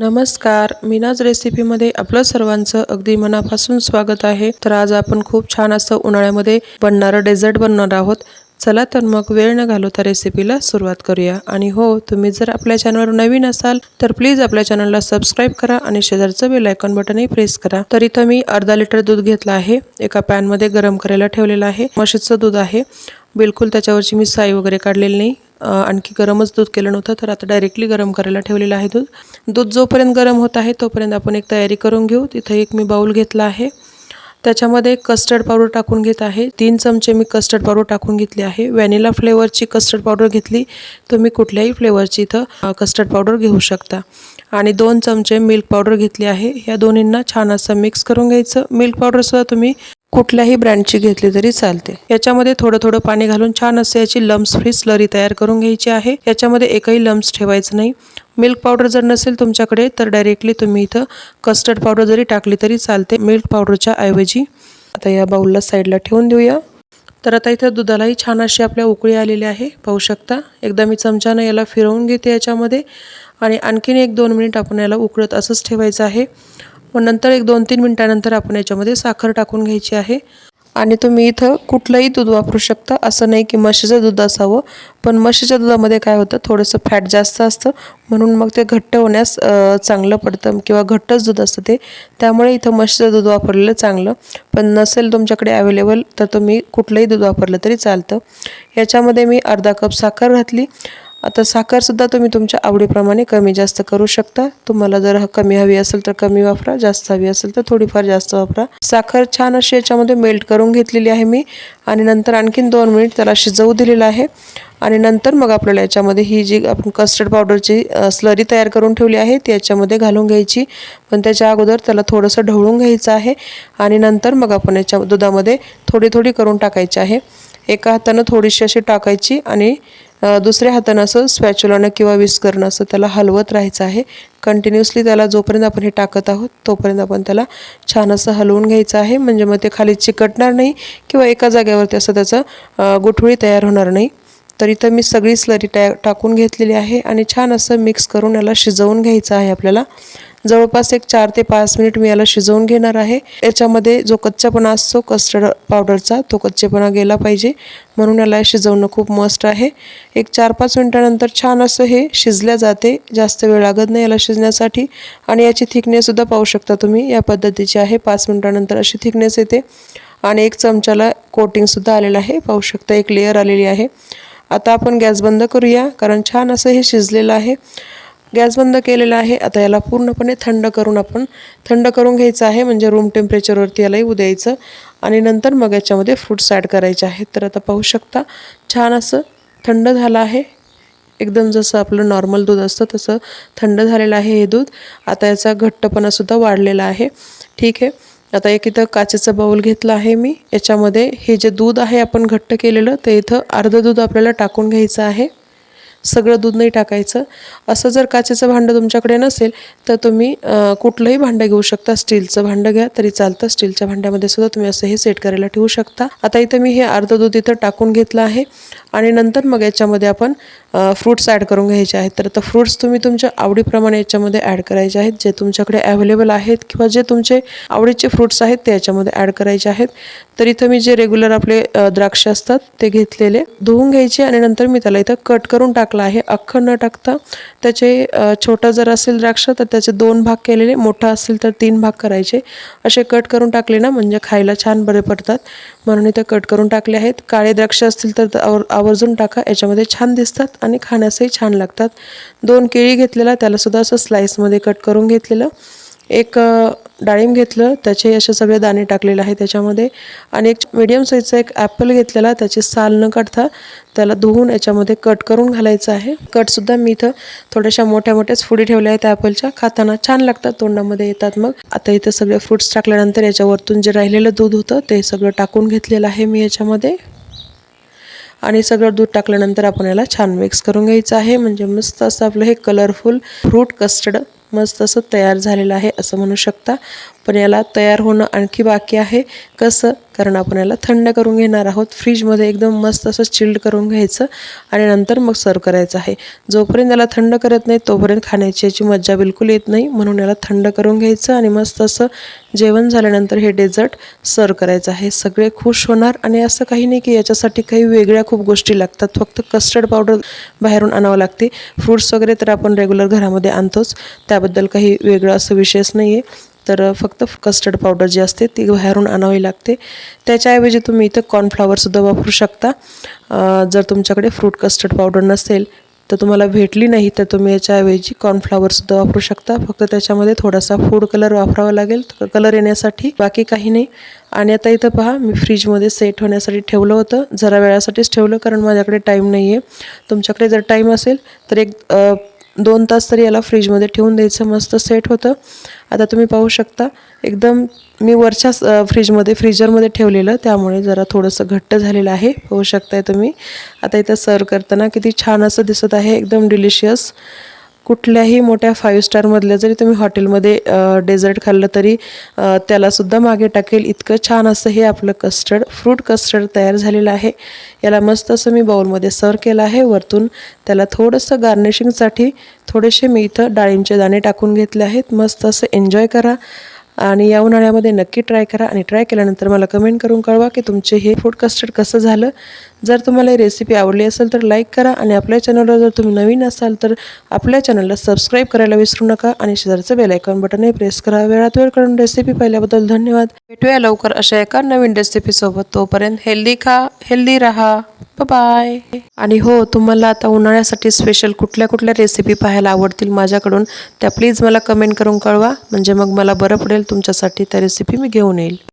नमस्कार. मीनाज रेसिपीमध्ये आपलं सर्वांचं अगदी मनापासून स्वागत आहे. तर आज आपण खूप छान असं उन्हाळ्यामध्ये बनणारं डेझर्ट बनणार आहोत. चला तर मग वेळ न घालवता रेसिपीला सुरुवात करूया. आणि हो तुम्ही जर आपल्या चॅनलवर नवीन असाल तर प्लीज आपल्या चॅनलला सबस्क्राईब करा आणि शेजारचं बेल आयकॉन बटनही प्रेस करा. तर इथं मी अर्धा लिटर दूध घेतलं आहे. एका पॅनमध्ये गरम करायला ठेवलेलं आहे. म्हशीचं दूध आहे. बिलकुल त्याच्यावरची मी साई वगैरे काढलेली नाही. आणखी गरमच दूध केलं नव्हतं तर आता डायरेक्टली गरम करायला ठेवलेलं आहे दूध. दूध जोपर्यंत गरम होत आहे तोपर्यंत आपण एक तयारी करून घेऊ. तिथं एक मी बाऊल घेतला आहे. त्याच्यामध्ये कस्टर्ड पावडर टाकून घेत आहे. तीन चमचे मी कस्टर्ड पावडर टाकून घेतली आहे. व्हॅनिला फ्लेवरची कस्टर्ड पावडर घेतली. तुम्ही कुठल्याही फ्लेवरची इथं कस्टर्ड पावडर घेऊ शकता. आणि दोन चमचे मिल्क पावडर घेतली आहे. ह्या दोन्हींना छान असं मिक्स करून घ्यायचं. मिल्क पावडरसुद्धा तुम्ही कुठल्याही ब्रँडची घेतली तरी चालते. याच्यामध्ये थोडं थोडं पाणी घालून छान असे याची लम्स फ्री स्लरी तयार करून घ्यायची आहे. याच्यामध्ये एकही लम्स ठेवायचं नाही. मिल्क पावडर जर नसेल तुमच्याकडे तर डायरेक्टली तुम्ही इथं कस्टर्ड पावडर जरी टाकली तरी चालते मिल्क पावडरच्या ऐवजी. आता या बाऊलला साईडला ठेवून देऊया. तर आता इथं दुधालाही छान अशी आपल्या उकळी आलेली आहे. पाहू शकता. एकदा मी चमच्यानं याला फिरवून घेते याच्यामध्ये. आणि आणखीन एक दोन मिनिट आपण याला उकळत असंच ठेवायचं आहे. मग नंतर एक दोन तीन मिनटानंतर आपण याच्यामध्ये साखर टाकून घ्यायची आहे. आणि तुम्ही इथं कुठलंही दूध वापरू शकता असं नाही की म्हशीचं दूध असावं. पण म्हशीच्या दुधामध्ये काय होतं थोडंसं फॅट जास्त असतं. म्हणून मग ते घट्ट होण्यास चांगलं पडतं किंवा घट्टच दूध असतं ते. त्यामुळे इथं म्हशीचं दूध वापरलेलं चांगलं. पण नसेल तुमच्याकडे अवेलेबल तर तुम्ही कुठलंही दूध वापरलं तरी चालतं. याच्यामध्ये मी अर्धा कप साखर घातली. आता साखरसुद्धा तुम्ही तुमच्या आवडीप्रमाणे कमी जास्त करू शकता. तुम्हाला जर कमी हवी असेल तर कमी वापरा जास्त हवी असेल तर थोडीफार जास्त वापरा. साखर छान अशी याच्यामध्ये मेल्ट करून घेतलेली आहे मी. आणि नंतर आणखीन दोन मिनिट त्याला शिजवू दिलेलं आहे. आणि नंतर मग आपल्याला याच्यामध्ये ही जी आपण कस्टर्ड पावडरची स्लरी तयार करून ठेवली आहे ती याच्यामध्ये घालून घ्यायची. पण त्याच्या अगोदर त्याला थोडंसं ढवळून घ्यायचं आहे. आणि नंतर मग आपण याच्या दुधामध्ये थोडी थोडी करून टाकायची आहे. एका हातानं थोडीशी अशी टाकायची आणि दुसऱ्या हातानं असं स्पॅच्युलानं किंवा विस्करनं असं त्याला हलवत राहायचं आहे. कंटिन्युअसली त्याला जोपर्यंत आपण हे टाकत आहोत तोपर्यंत आपण त्याला छान असं हलवून घ्यायचं आहे. म्हणजे मग ते खाली चिकटणार नाही किंवा एका जागेवरती असं त्याचं गुठळी तयार होणार नाही. तर इथं मी सगळी स्लरी टा टाकून घेतलेली आहे आणि छान असं मिक्स करून याला शिजवून घ्यायचं आहे आपल्याला. जवळपास एक चार ते पाच मिनिट मी याला शिजवून घेणार आहे. याच्यामध्ये जो कच्चापणा असतो कस्टर्ड पावडरचा तो कच्चेपणा गेला पाहिजे. म्हणून याला शिजवणं खूप मस्त आहे. एक चार पाच मिनटानंतर छान असं हे शिजल्या जाते. जास्त वेळ लागत नाही याला शिजण्यासाठी. आणि याची थिकनेससुद्धा पाहू शकता तुम्ही. या पद्धतीची आहे. पाच मिनटानंतर अशी थिकनेस येते. आणि एक चमच्याला कोटिंगसुद्धा आलेलं आहे. पाहू शकता एक लेअर आलेली आहे. आता आपण गॅस बंद करूया कारण छान असं हे शिजलेलं आहे. गॅस बंद केलेला आहे. आता याला पूर्णपणे थंड करून आपण थंड करून घ्यायचं आहे. म्हणजे रूम टेम्परेचरवरती याला येऊ द्यायचं आणि नंतर मग याच्यामध्ये फ्रूट्स ॲड करायचे आहेत. तर आता पाहू शकता छान असं थंड झालं आहे. एकदम जसं आपलं नॉर्मल दूध असतं तसं थंड झालेलं आहे हे दूध. आता याचा घट्टपणासुद्धा वाढलेला आहे. ठीक आहे. आता एक इथं काचेचं बाऊल घेतलं आहे मी. याच्यामध्ये हे जे दूध आहे आपण घट्ट केलेलं ते इथं अर्धं दूध आपल्याला टाकून घ्यायचं आहे. सगळं दूध नाही टाकायचं. असं जर काचेचं भांडं तुमच्याकडे नसेल तर तुम्ही कुठलंही भांडं घेऊ शकता. स्टीलचं भांडं घ्या तरी चालतं. स्टीलच्या भांड्यामध्ये सुद्धा तुम्ही असं हे सेट करायला ठेवू शकता. आता इथं मी हे अर्ध दूध इथं टाकून घेतलं आहे. आणि नंतर मग याच्यामध्ये आपण फ्रूट्स ॲड करून घ्यायचे आहेत. तर आता फ्रूट्स तुम्ही तुमच्या आवडीप्रमाणे याच्यामध्ये ॲड करायचे आहेत. जे तुमच्याकडे अवेलेबल आहेत किंवा जे तुमचे आवडीचे फ्रूट्स आहेत ते याच्यामध्ये ॲड करायचे आहेत. तर इथं मी जे रेग्युलर आपले द्राक्ष असतात ते घेतलेले. धुवून घ्यायचे आणि नंतर मी त्याला इथं कट करून टाक टाकला आहे. अख्खं न टाकता त्याचे छोटं छोटा जर असेल द्राक्ष तर त्याचे दोन भाग केलेले मोठा असेल तर तीन भाग करायचे. असे कट करून टाकले ना म्हणजे खायला छान बरे पडतात. म्हणून इथं कट करून टाकले आहेत. काळे द्राक्ष असतील तर आवर आवर्जून टाका याच्यामध्ये छान दिसतात आणि खाण्यासही छान लागतात. दोन केळी घेतलेला त्यालासुद्धा असं स्लाईसमध्ये कट करून घेतलेलं. एक डाळिंब घेतलं त्याचे असे सगळे दाणे टाकलेले आहे त्याच्यामध्ये आणि एक मीडियम साईजचा एक ॲपल घेतलेला त्याची साल न काढता त्याला धुवून याच्यामध्ये कट करून घालायचं आहे. कटसुद्धा मी इथं थोड्याशा मोठ्या मोठ्याच फुडी ठेवल्या आहेत ॲपलच्या खाताना छान लागतात तोंडामध्ये येतात मग. आता इथं सगळे फ्रुट्स टाकल्यानंतर याच्यावरतून जे राहिलेलं दूध होतं ते सगळं टाकून घेतलेलं आहे मी याच्यामध्ये. आणि सगळं दूध टाकल्यानंतर आपण याला छान मिक्स करून घ्यायचं आहे. म्हणजे मस्त असं आपलं हे कलरफुल फ्रूट कस्टर्ड मस्त असं तयार झालेलं आहे असं म्हणू शकता. पण याला तयार होणं आणखी बाकी आहे. कसं? कारण आपण याला थंड करून घेणार आहोत. फ्रीजमध्ये एकदम मस्त असं चिल्ड करून घ्यायचं आणि नंतर मग सर्व करायचं आहे. जोपर्यंत याला थंड करत नाही तोपर्यंत खाण्याची याची मज्जा बिलकुल येत नाही. म्हणून याला थंड करून घ्यायचं आणि मस्त असं जेवण झाल्यानंतर हे डेझर्ट सर्व करायचं आहे. सगळे खुश होणार आणि असं काही नाही की याच्यासाठी काही वेगळ्या खूप गोष्टी लागतात. फक्त कस्टर्ड पावडर बाहेरून आणावं लागते. फ्रूट्स वगैरे तर आपण रेग्युलर घरामध्ये आणतोच. त्याबद्दल काही वेगळं असं विशेष नाही आहे तर फक्त कस्टर्ड पावडर जी असते ती बाहेरून आणावी लागते. त्याच्याऐवजी तुम्ही इथं कॉर्नफ्लॉवरसुद्धा वापरू शकता. जर तुमच्याकडे फ्रूट कस्टर्ड पावडर नसेल तर तुम्हाला भेटली नाही तर तुम्ही याच्याऐवजी कॉर्नफ्लॉवरसुद्धा वापरू शकता. फक्त त्याच्यामध्ये थोडासा फूड कलर वापरावा लागेल. कलर येण्यासाठी बाकी काही नाही. आणि आता इथं पहा मी फ्रीजमध्ये सेट होण्यासाठी ठेवलं होतं. जरा वेळासाठीच ठेवलं कारण माझ्याकडे टाईम नाही आहे तुमच्याकडे जर टाईम असेल तर एक दोन तास तरी याला फ्रीजमध्ये ठेवून द्यायचं मस्त सेट होतं. आता तुम्ही पाहू शकता एकदम मी वरच्या फ्रीजमध्ये फ्रीजरमध्ये ठेवलेलं त्यामुळे जरा थोडंसं घट्ट झालेलं आहे. पाहू शकताय तुम्ही. आता इथं सर्व करताना किती छान असं दिसत आहे एकदम डिलिशियस कुठल्याही मोठ्या फाईव्ह स्टारमधल्या जरी तुम्ही हॉटेलमध्ये डेझर्ट खाल्लं तरी त्यालासुद्धा मागे टाकेल. इतकं छान असं हे आपलं कस्टर्ड फ्रूट कस्टर्ड तयार झालेलं आहे. याला मस्त असं मी बाउलमध्ये सर्व केलं आहे. वरतून त्याला थोडंसं गार्निशिंगसाठी थोडेसे मी इथं डाळिंबचे दाणे टाकून घेतले आहेत. मस्त असं एन्जॉय करा आणि या उन्हाळ्यामध्ये नक्की ट्राय करा. आणि ट्राय केल्यानंतर मला कमेंट करून कळवा की तुमचे हे फूड कस्टर्ड कसं झालं. जर तुम्हाला ही रेसिपी आवडली असेल तर लाईक करा आणि आपल्या चॅनलवर जर तुम्ही नवीन असाल तर आपल्या चॅनलला सबस्क्राईब करायला विसरू नका आणि शेजारचं बेलायकॉन बटनही प्रेस करा. वेळात वेळ करून रेसिपी पाहिल्याबद्दल धन्यवाद. भेटूया लवकर अशा एका नवीन रेसिपीसोबत तोपर्यंत हेल्दी खा हेल्दी राहा. बाय आणि हो तुम्हाला आता उन्हाळ्यासाठी स्पेशल कुठल्या कुठल्या रेसिपी पाहायला आवडतील माझ्याकडून त्या प्लीज मला कमेंट करून कळवा. म्हणजे मग मला बरं पडेल तुमच्यासाठी त्या रेसिपी मी घेऊन येईल.